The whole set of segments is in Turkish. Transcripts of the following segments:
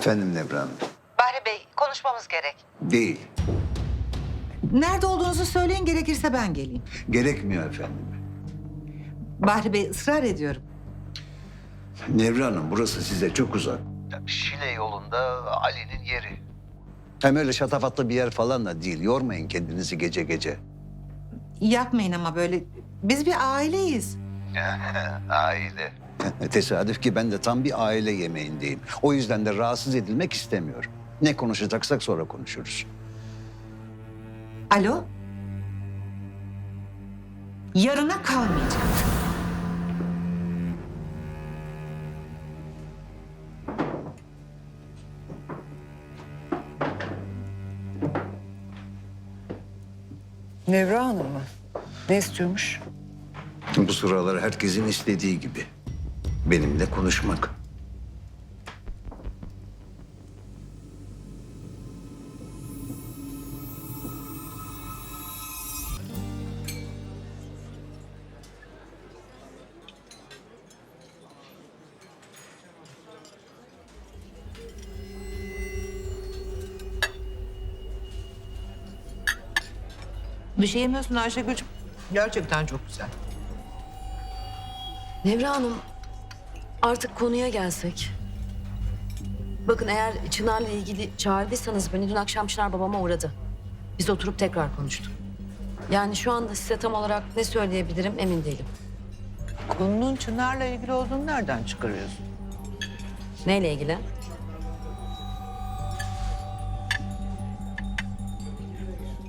Efendim Nevra Hanım. Bahri Bey konuşmamız gerek. Değil. Nerede olduğunuzu söyleyin gerekirse ben geleyim. Gerekmiyor efendim. Bahri Bey ısrar ediyorum. Nevra Hanım burası size çok uzak. Şile yolunda Ali'nin yeri. Hem öyle şatafatlı bir yer falan da değil. Yormayın kendinizi gece gece. Yapmayın ama böyle. Biz bir aileyiz. aile. Tesadüf ki ben de tam bir aile yemeğindeyim. O yüzden de rahatsız edilmek istemiyorum. Ne konuşacaksak sonra konuşuruz. Alo? Yarına kalmayacak. Nevra Hanım mı? Ne istiyormuş? Bu sıralar herkesin istediği gibi. Benimle konuşmak. Bir şey yemiyorsun Ayşegül'cüm. Gerçekten çok güzel. Nevra Hanım, artık konuya gelsek. Bakın eğer Çınar'la ilgili çağırdıysanız beni dün akşam Çınar babama uğradı. Biz oturup tekrar konuştuk. Yani şu anda size tam olarak ne söyleyebilirim emin değilim. Konunun Çınar'la ilgili olduğunu nereden çıkarıyorsun? Neyle ilgili?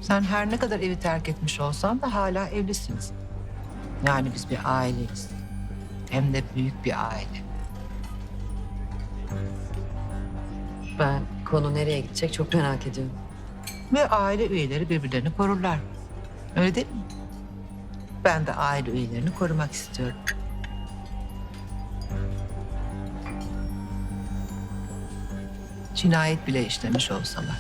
Sen her ne kadar evi terk etmiş olsan da hala evlisiniz. Yani biz bir aileyiz. Hem de büyük bir aile. Ben konu nereye gidecek çok merak ediyorum. Ve aile üyeleri birbirlerini korurlar. Öyle değil mi? Ben de aile üyelerini korumak istiyorum. Cinayet bile işlemiş olsalar.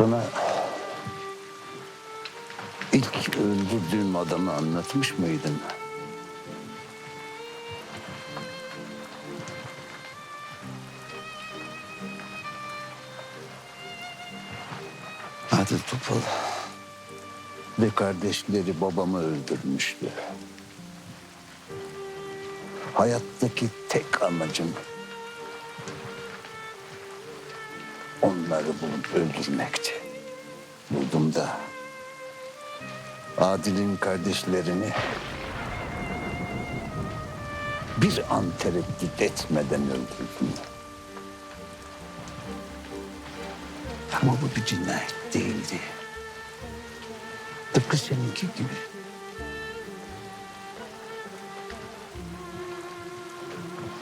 Sana ilk öldürdüğüm adamı anlatmış mıydım? Adı Topal. Ve kardeşleri babamı öldürmüştü. Hayattaki tek amacım onları bulup öldürmekti. Buldum da Adil'in kardeşlerini bir an tereddüt etmeden öldürdüm. Ama bu bir cinayet değildi. Tıpkı seninki gibi.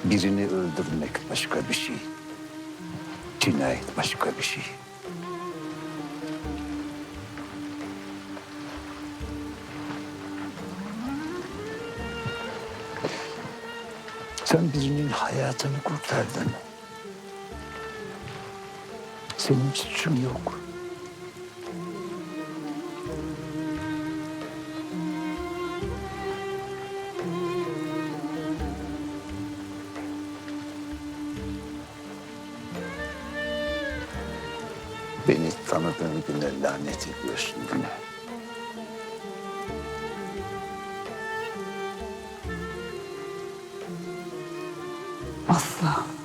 Birini öldürmek başka bir şey cinayet başka bir şey. Sen birinin hayatını kurtardın. Senin suçun yok. Tanıdığın güne lanet ediyorsun mi? Asla.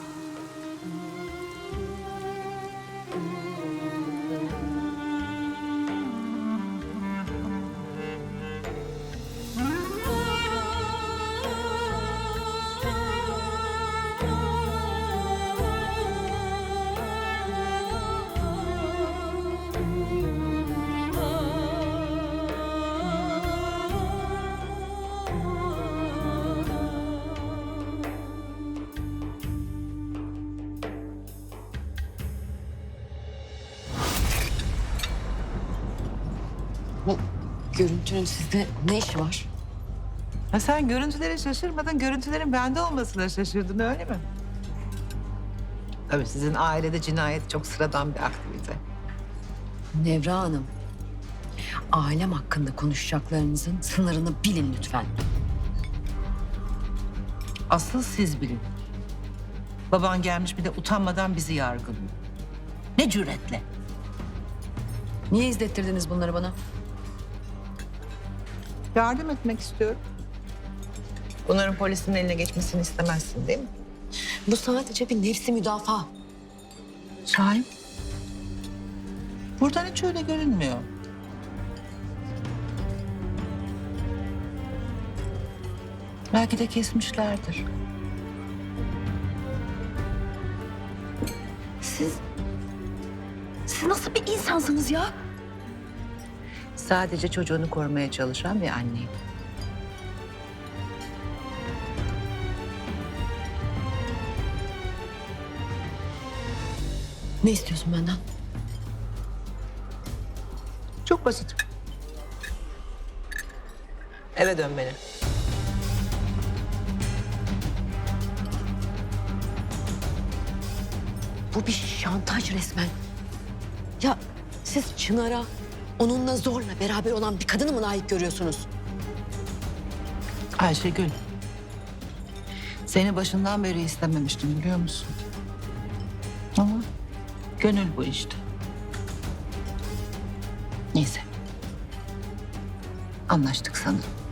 Görüntünün sizde ne işi var? Ha sen görüntülere şaşırmadın, görüntülerin bende olmasına şaşırdın öyle mi? Tabii sizin ailede cinayet çok sıradan bir aktivite. Nevra Hanım, ailem hakkında konuşacaklarınızın sınırını bilin lütfen. Asıl siz bilin. Baban gelmiş bir de utanmadan bizi yargılıyor. Ne cüretle. Niye izlettirdiniz bunları bana? Yardım etmek istiyorum. Bunların polisin eline geçmesini istemezsin değil mi? Bu sadece bir nefsi müdafaa. Şahin. Buradan hiç öyle görünmüyor. Belki de kesmişlerdir. Siz... Siz nasıl bir insansınız ya? Sadece çocuğunu korumaya çalışan bir anneyim. Ne istiyorsun benden? Çok basit. Eve dön beni. Bu bir şantaj resmen. Ya siz Çınar'a onunla zorla beraber olan bir kadını mı layık görüyorsunuz? Ayşegül. Seni başından beri istememiştim biliyor musun? Ama gönül bu işte. Neyse. Anlaştık sanırım.